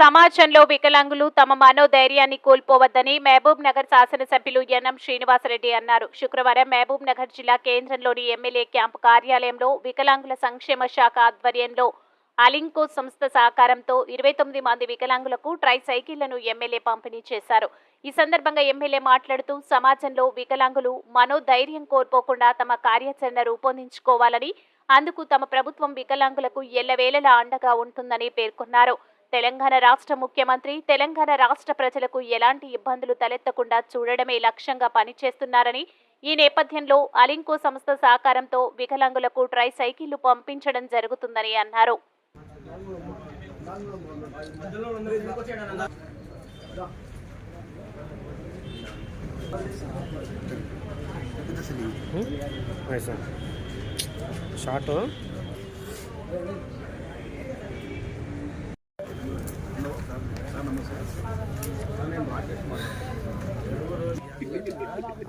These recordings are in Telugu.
సమాజంలో వికలాంగులు తమ మనోధైర్యాన్ని కోల్పోవద్దని మహబూబ్ నగర్ శాసనసభ్యులు ఎన్ఎం శ్రీనివాసరెడ్డి అన్నారు. శుక్రవారం మహబూబ్ నగర్ జిల్లా కేంద్రంలోని ఎమ్మెల్యే క్యాంపు కార్యాలయంలో వికలాంగుల సంక్షేమ శాఖ ఆధ్వర్యంలో అలింకో సంస్థ సహకారంతో ఇరవై తొమ్మిది మంది వికలాంగులకు ట్రై సైకిళ్ళను ఎమ్మెల్యే పంపిణీ చేశారు. ఈ సందర్భంగా ఎమ్మెల్యే మాట్లాడుతూ సమాజంలో వికలాంగులు మనోధైర్యం కోల్పోకుండా తమ కార్యాచరణ రూపొందించుకోవాలని అందుకు తమ ప్రభుత్వం వికలాంగులకు ఎల్లవేళలా అండగా ఉంటుందని పేర్కొన్నారు. తెలంగాణ రాష్ట్ర ముఖ్యమంత్రి తెలంగాణ రాష్ట్ర ప్రజలకు ఎలాంటి ఇబ్బందులు తలెత్తకుండా చూడడమే లక్ష్యంగా పనిచేస్తున్నారని ఈ నేపథ్యంలో అలింకో సంస్థ సహకారంతో వికలాంగులకు ట్రై సైకిళ్ళు పంపించడం జరుగుతుందని అన్నారు. షార్ట్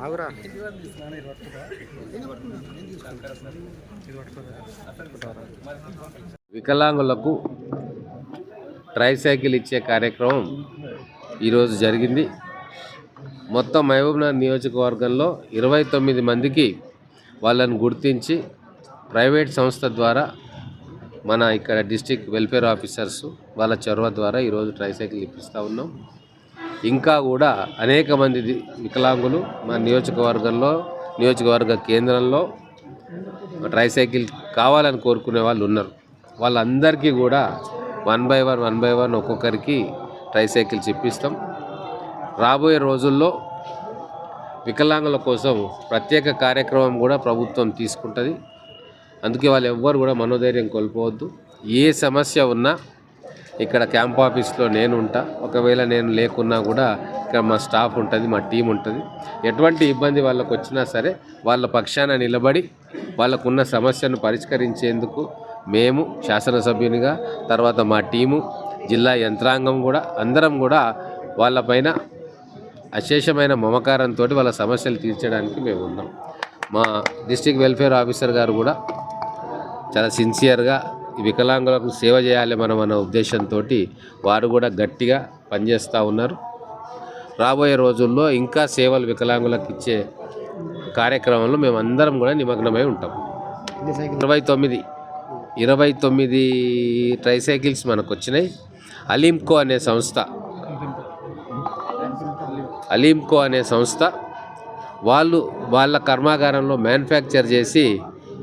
ఆగురా. వికలాంగులకు ట్రైసైకిల్ ఇచ్చే కార్యక్రమం ఈరోజు జరిగింది. మొత్తం మహబూబ్నగర్ నియోజకవర్గంలో ఇరవై తొమ్మిది మందికి వాళ్ళని గుర్తించి ప్రైవేట్ సంస్థ ద్వారా మన ఇక్కడ డిస్టిక్ వెల్ఫేర్ ఆఫీసర్స్ వాళ్ళ చొరవ ద్వారా ఈరోజు ట్రైసైకిల్ ఇప్పిస్తూ ఉన్నాం. ఇంకా కూడా అనేక మంది వికలాంగులు మన నియోజకవర్గంలో నియోజకవర్గ కేంద్రంలో ట్రైసైకిల్ కావాలని కోరుకునే వాళ్ళు ఉన్నారు. వాళ్ళందరికీ కూడా one by one one by one ఒక్కొక్కరికి ట్రైసైకిల్స్ ఇప్పిస్తాం. రాబోయే రోజుల్లో వికలాంగుల కోసం ప్రత్యేక కార్యక్రమం కూడా ప్రభుత్వం తీసుకుంటుంది. అందుకే వాళ్ళు ఎవ్వరు కూడా మనోధైర్యం కోల్పోవద్దు. ఏ సమస్య ఉన్నా ఇక్కడ క్యాంప్ ఆఫీస్లో నేను ఉంటా ఒకవేళ నేను లేకున్నా కూడా ఇక్కడ మా స్టాఫ్ ఉంటుంది మా టీం ఉంటుంది. ఎటువంటి ఇబ్బంది వాళ్ళకు వచ్చినా సరే వాళ్ళ పక్షాన నిలబడి వాళ్ళకున్న సమస్యను పరిష్కరించేందుకు మేము శాసనసభ్యునిగా తర్వాత మా టీము జిల్లా యంత్రాంగం కూడా అందరం కూడా వాళ్ళపైన అశేషమైన మమకారంతో వాళ్ళ సమస్యలు తీర్చడానికి మేము ఉన్నాం. మా డిస్టిక్ వెల్ఫేర్ ఆఫీసర్ గారు కూడా చాలా సిన్సియర్గా వికలాంగులకు సేవ చేయాలి మనం అన్న ఉద్దేశంతో వారు కూడా గట్టిగా పనిచేస్తూ ఉన్నారు. రాబోయే రోజుల్లో ఇంకా సేవలు వికలాంగులకు ఇచ్చే కార్యక్రమంలో మేము అందరం కూడా నిమగ్నమై ఉంటాం. ఇరవై తొమ్మిది ఇరవై తొమ్మిది ట్రైసైకిల్స్ మనకు వచ్చినాయి అలీంకో అనే సంస్థ అలీంకో అనే సంస్థ వాళ్ళు వాళ్ళ కర్మాగారంలో మ్యానుఫ్యాక్చర్ చేసి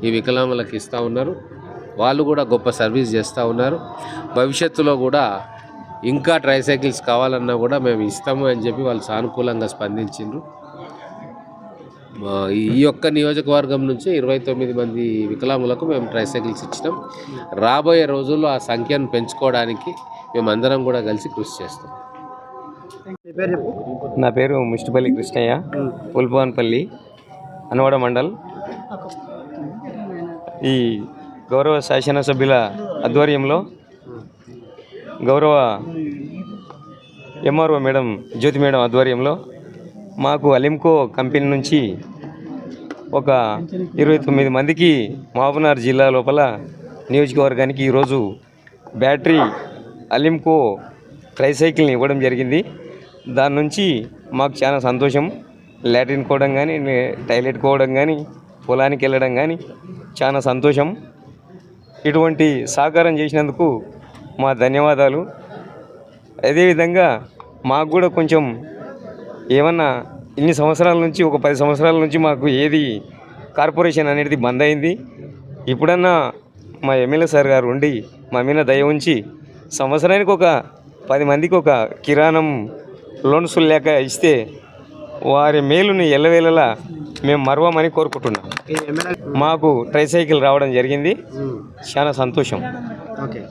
ఈ వికలాంగులకు ఇస్తూ ఉన్నారు. వాళ్ళు కూడా గొప్ప సర్వీస్ చేస్తూ ఉన్నారు. భవిష్యత్తులో కూడా ఇంకా ట్రైసైకిల్స్ కావాలన్నా కూడా మేము ఇస్తాము అని చెప్పి వాళ్ళు సానుకూలంగా స్పందించిండ్రు. ఈ యొక్క నియోజకవర్గం నుంచి ఇరవై తొమ్మిది మంది వికలాంగులకు మేము ట్రైసైకిల్స్ ఇచ్చినాం. రాబోయే రోజుల్లో ఆ సంఖ్యను పెంచుకోవడానికి మేమందరం కూడా కలిసి కృషి చేస్తాం. నా పేరు ముష్టిపల్లి కృష్ణయ్య పుల్పవన్పల్లి అనవాడ మండల్. ఈ గౌరవ శాసనసభ్యుల ఆధ్వర్యంలో గౌరవ ఎంఆర్ఓ మేడం జ్యోతి మేడం ఆధ్వర్యంలో మాకు అలింకో కంపెనీ నుంచి ఒక ఇరవై తొమ్మిది మందికి మహబూబ్నగర్ జిల్లా లోపల నియోజకవర్గానికి ఈరోజు బ్యాటరీ అలింకో ట్రైసైకిల్ని ఇవ్వడం జరిగింది. దాని నుంచి మాకు చాలా సంతోషం. లాట్రిన్ కోవడం కానీ టాయిలెట్ కోవడం కానీ పొలానికి వెళ్ళడం కానీ చాలా సంతోషం. ఇటువంటి సహకారం చేసినందుకు మా ధన్యవాదాలు. అదేవిధంగా మాకు కూడా కొంచెం ఏమన్నా ఇన్ని సంవత్సరాల నుంచి ఒక పది సంవత్సరాల నుంచి మాకు ఏది కార్పొరేషన్ అనేది బంద్ అయింది. ఇప్పుడన్నా మా ఎమ్మెల్యే సార్ గారు ఉండి మా మీద దయ ఉంచి సంవత్సరానికి ఒక పది మందికి ఒక కిరాణం లోన్స్ లేక ఇస్తే వారి మేలుని ఎల్లవేళలా మేము మరవమని కోరుకుంటున్నాం. మాకు ట్రైసైకిల్ రావడం జరిగింది. చాలా సంతోషం. ఓకే.